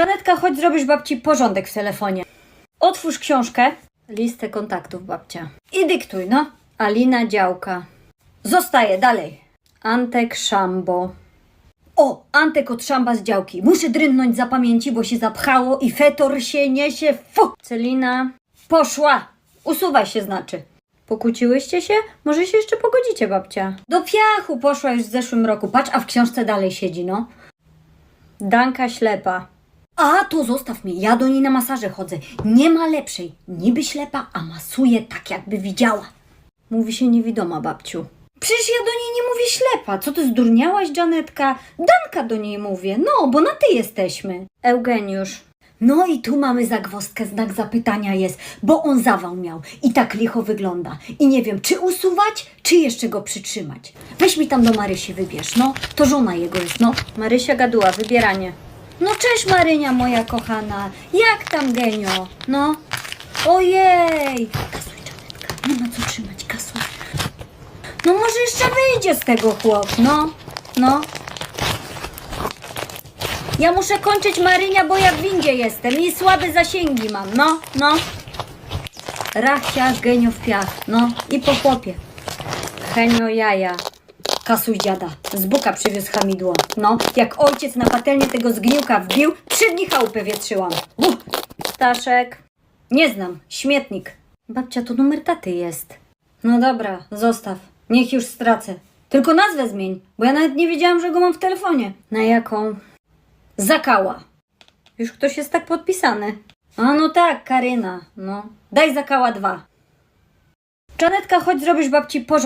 Czanetka, chodź zrobisz babci porządek w telefonie. Otwórz książkę. Listę kontaktów babcia. I dyktuj, no. Alina Działka. Zostaje dalej. Antek Szambo. O, Antek od Szamba z działki. Muszę drynąć za pamięci, bo się zapchało i fetor się niesie. Fu! Celina poszła. Usuwaj się znaczy. Pokłóciłyście się? Może się jeszcze pogodzicie, babcia. Do piachu poszła już w zeszłym roku. Patrz, a w książce dalej siedzi, no. Danka ślepa. A, to zostaw mnie, ja do niej na masaże chodzę. Nie ma lepszej. Niby ślepa, a masuje tak, jakby widziała. Mówi się niewidoma, babciu. Przecież ja do niej nie mówię ślepa. Co ty zdurniałaś, Janetka? Danka do niej mówię. No, bo na ty jesteśmy. Eugeniusz. No i tu mamy zagwozdkę, znak zapytania jest, bo on zawał miał i tak licho wygląda. I nie wiem, czy usuwać, czy jeszcze go przytrzymać. Weź mi tam do Marysi wybierz, no. To żona jego jest, no. Marysia Gaduła, wybieranie. No cześć Marynia, moja kochana. Jak tam, genio? No. Ojej. Kasuj, Janetka, nie ma co trzymać, kasuj. No może jeszcze wyjdzie z tego chłop, no. No. Ja muszę kończyć Marynia, bo ja w windzie jestem i słabe zasięgi mam, no, no. Rachcia, genio w piach, no i po chłopie. Henio jaja. Kasuj dziada. Z buka przywiózł hamidło. No, jak ojciec na patelnię tego zgniłka wbił, trzy dni chałupy wietrzyłam. Uh. Staszek. Nie znam. Śmietnik. Babcia, to numer taty jest. No dobra, zostaw. Niech już stracę. Tylko nazwę zmień, bo ja nawet nie wiedziałam, że go mam w telefonie. Na jaką? Zakała. Już ktoś jest tak podpisany. A no tak, Karyna. No. Daj zakała dwa. Czanetka, chodź zrobisz babci porządek.